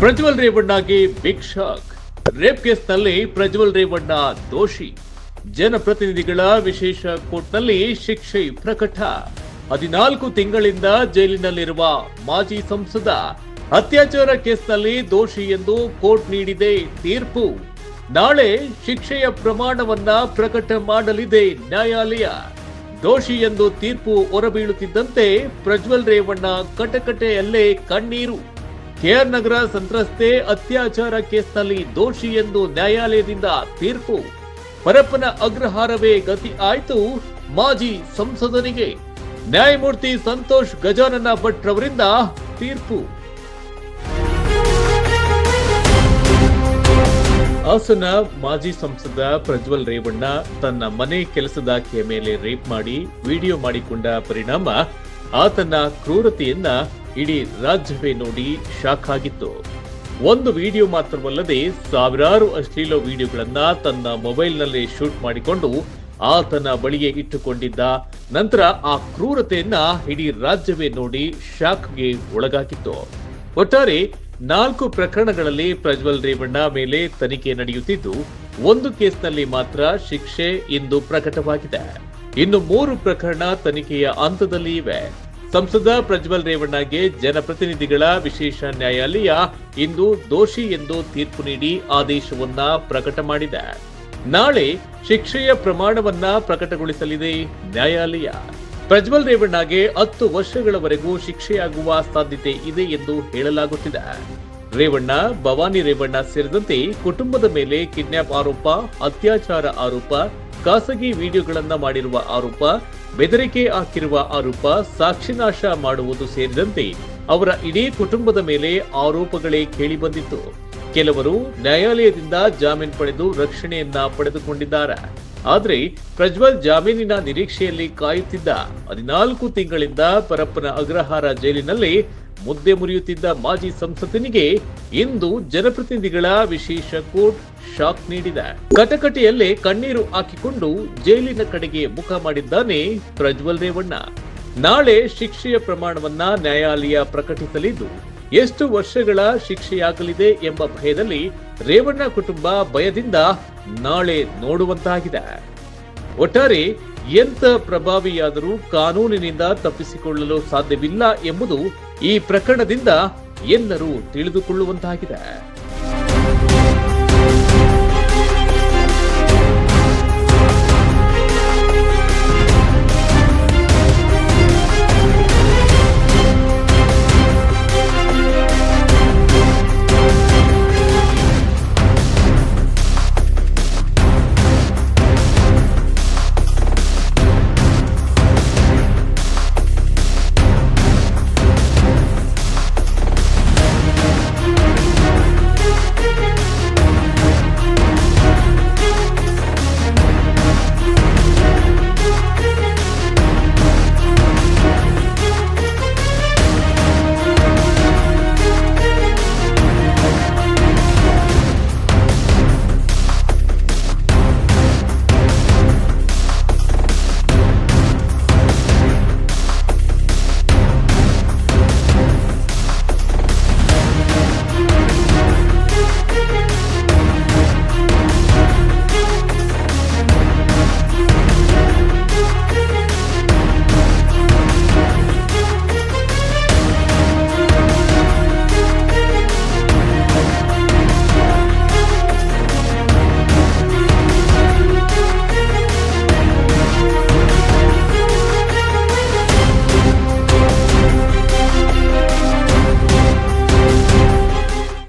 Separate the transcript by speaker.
Speaker 1: ಪ್ರಜ್ವಲ್ ರೇವಣ್ಣಗೆ big shock rape ಕೇಸ್ನಲ್ಲಿ ಪ್ರಜ್ವಲ್ ರೇವಣ್ಣ ದೋಷಿ. ಜನಪ್ರತಿನಿಧಿಗಳ ವಿಶೇಷ ಕೋರ್ಟ್ನಲ್ಲಿ ಶಿಕ್ಷೆ ಪ್ರಕಟ. ಹದಿನಾಲ್ಕು ತಿಂಗಳಿಂದ ಜೈಲಿನಲ್ಲಿರುವ ಮಾಜಿ ಸಂಸದ ಅತ್ಯಾಚಾರ ಕೇಸ್ನಲ್ಲಿ ದೋಷಿ ಎಂದು ಕೋರ್ಟ್ ನೀಡಿದೆ ತೀರ್ಪು. ನಾಳೆ ಶಿಕ್ಷೆಯ ಪ್ರಮಾಣವನ್ನ ಪ್ರಕಟ ಮಾಡಲಿದೆ ನ್ಯಾಯಾಲಯ. ದೋಷಿ ಎಂದು ತೀರ್ಪು ಹೊರಬೀಳುತ್ತಿದ್ದಂತೆ ಪ್ರಜ್ವಲ್ ರೇವಣ್ಣ ಕಟಕಟೆಯಲ್ಲೇ ಕಣ್ಣೀರು. ಕೆಆರ್ ನಗರ ಸಂತ್ರಸ್ತೆ ಅತ್ಯಾಚಾರ ಕೇಸ್ನಲ್ಲಿ ದೋಷಿ ಎಂದು ನ್ಯಾಯಾಲಯದಿಂದ ತೀರ್ಪು. ಪರಪ್ಪನ ಅಗ್ರಹಾರವೇ ಗತಿ ಆಯ್ತು. ಮಾಜಿ ಸಂಸದನಿಗೆ ನ್ಯಾಯಮೂರ್ತಿ ಸಂತೋಷ್ ಗಜಾನನ ಭಟ್ ರವರಿಂದ ತೀರ್ಪು. ಹಾಸನ ಮಾಜಿ ಸಂಸದ ಪ್ರಜ್ವಲ್ ರೇವಣ್ಣ ತನ್ನ ಮನೆ ಕೆಲಸದಾಕೆಯ ಮೇಲೆ ರೇಪ್ ಮಾಡಿ, ವಿಡಿಯೋ ಮಾಡಿಕೊಂಡ ಪರಿಣಾಮ ಆತನ ಕ್ರೂರತೆಯನ್ನ ಇಡೀ ರಾಜ್ಯವೇ ನೋಡಿ ಶಾಕ್ ಆಗಿತ್ತು. ಒಂದು ವಿಡಿಯೋ ಮಾತ್ರವಲ್ಲದೆ ಸಾವಿರಾರು ಅಶ್ಲೀಲ ವಿಡಿಯೋಗಳನ್ನ ತನ್ನ ಮೊಬೈಲ್ನಲ್ಲೇ ಶೂಟ್ ಮಾಡಿಕೊಂಡು ಆತನ ಬಳಿಗೆ ಇಟ್ಟುಕೊಂಡಿದ್ದ ನಂತರ ಆ ಕ್ರೂರತೆಯನ್ನ ಇಡೀ ರಾಜ್ಯವೇ ನೋಡಿ ಶಾಕ್ಗೆ ಒಳಗಾಗಿತ್ತು. ಒಟ್ಟಾರೆ ನಾಲ್ಕು ಪ್ರಕರಣಗಳಲ್ಲಿ ಪ್ರಜ್ವಲ್ ರೇವಣ್ಣ ಮೇಲೆ ತನಿಖೆ ನಡೆಯುತ್ತಿದ್ದು, ಒಂದು ಕೇಸ್ನಲ್ಲಿ ಮಾತ್ರ ಶಿಕ್ಷೆ ಇಂದು ಪ್ರಕಟವಾಗಿದೆ. ಇನ್ನು ಮೂರು ಪ್ರಕರಣ ತನಿಖೆಯ ಹಂತದಲ್ಲಿ ಇವೆ. ಸಂಸದ ಪ್ರಜ್ವಲ್ ರೇವಣ್ಣಗೆ ಜನಪ್ರತಿನಿಧಿಗಳ ವಿಶೇಷ ನ್ಯಾಯಾಲಯ ಇಂದು ದೋಷಿ ಎಂದು ತೀರ್ಪು ನೀಡಿ ಆದೇಶವನ್ನ ಪ್ರಕಟ ಮಾಡಿದೆ. ನಾಳೆ ಶಿಕ್ಷೆಯ ಪ್ರಮಾಣವನ್ನ ಪ್ರಕಟಗೊಳಿಸಲಿದೆ ನ್ಯಾಯಾಲಯ. ಪ್ರಜ್ವಲ್ ರೇವಣ್ಣಗೆ ಹತ್ತು ವರ್ಷಗಳವರೆಗೂ ಶಿಕ್ಷೆಯಾಗುವ ಸಾಧ್ಯತೆ ಇದೆ ಎಂದು ಹೇಳಲಾಗುತ್ತಿದೆ. ರೇವಣ್ಣ, ಭವಾನಿ ರೇವಣ್ಣ ಸೇರಿದಂತೆ ಕುಟುಂಬದ ಮೇಲೆ ಕಿಡ್ನಾಪ್ ಆರೋಪ, ಅತ್ಯಾಚಾರ ಆರೋಪ, ಖಾಸಗಿ ವಿಡಿಯೋಗಳನ್ನ ಮಾಡಿರುವ ಆರೋಪ ಬೆದರಿಕೆ ಹಾಕಿರುವ ಆರೋಪ ಸಾಕ್ಷಿನಾಶ ಮಾಡುವುದು ಸೇರಿದಂತೆ ಅವರ ಇಡೀ ಕುಟುಂಬದ ಮೇಲೆ ಆರೋಪಗಳೇ ಕೇಳಿಬಂದಿತ್ತು. ಕೆಲವರು ನ್ಯಾಯಾಲಯದಿಂದ ಜಾಮೀನು ಪಡೆದು ರಕ್ಷಣೆಯನ್ನ ಪಡೆದುಕೊಂಡಿದ್ದಾರೆ. ಆದರೆ ಪ್ರಜ್ವಲ್ ಜಾಮೀನಿನ ನಿರೀಕ್ಷೆಯಲ್ಲಿ ಕಾಯುತ್ತಿದ್ದ ಹದಿನಾಲ್ಕು ತಿಂಗಳಿಂದ ಪರಪ್ಪನ ಅಗ್ರಹಾರ ಜೈಲಿನಲ್ಲಿ ಮುದ್ದೆ ಮುರಿಯುತ್ತಿದ್ದ ಮಾಜಿ ಸಂಸತ್ತಿನಿಗೆ ಇಂದು ಜನಪ್ರತಿನಿಧಿಗಳ ವಿಶೇಷ ಕೋರ್ಟ್ ಶಾಕ್ ನೀಡಿದೆ. ಕಟಕಟಿಯಲ್ಲೇ ಕಣ್ಣೀರು ಹಾಕಿಕೊಂಡು ಜೈಲಿನ ಕಡೆಗೆ ಮುಖ ಮಾಡಿದ್ದಾನೆ ಪ್ರಜ್ವಲ್ ರೇವಣ್ಣ. ನಾಳೆ ಶಿಕ್ಷೆಯ ಪ್ರಮಾಣವನ್ನ ನ್ಯಾಯಾಲಯ ಪ್ರಕಟಿಸಲಿದ್ದು, ಎಷ್ಟು ವರ್ಷಗಳ ಶಿಕ್ಷೆಯಾಗಲಿದೆ ಎಂಬ ಭಯದಲ್ಲಿ ರೇವಣ್ಣ ಕುಟುಂಬ ಭಯದಿಂದ ನಾಳೆ ನೋಡುವಂತಾಗಿದೆ. ಒಟ್ಟಾರೆ ಎಂತ ಪ್ರಭಾವಿಯಾದರೂ ಕಾನೂನಿನಿಂದ ತಪ್ಪಿಸಿಕೊಳ್ಳಲು ಸಾಧ್ಯವಿಲ್ಲ ಎಂಬುದು ಈ ಪ್ರಕರಣದಿಂದ ಎಲ್ಲರೂ ತಿಳಿದುಕೊಳ್ಳುವಂತಾಗಿದೆ.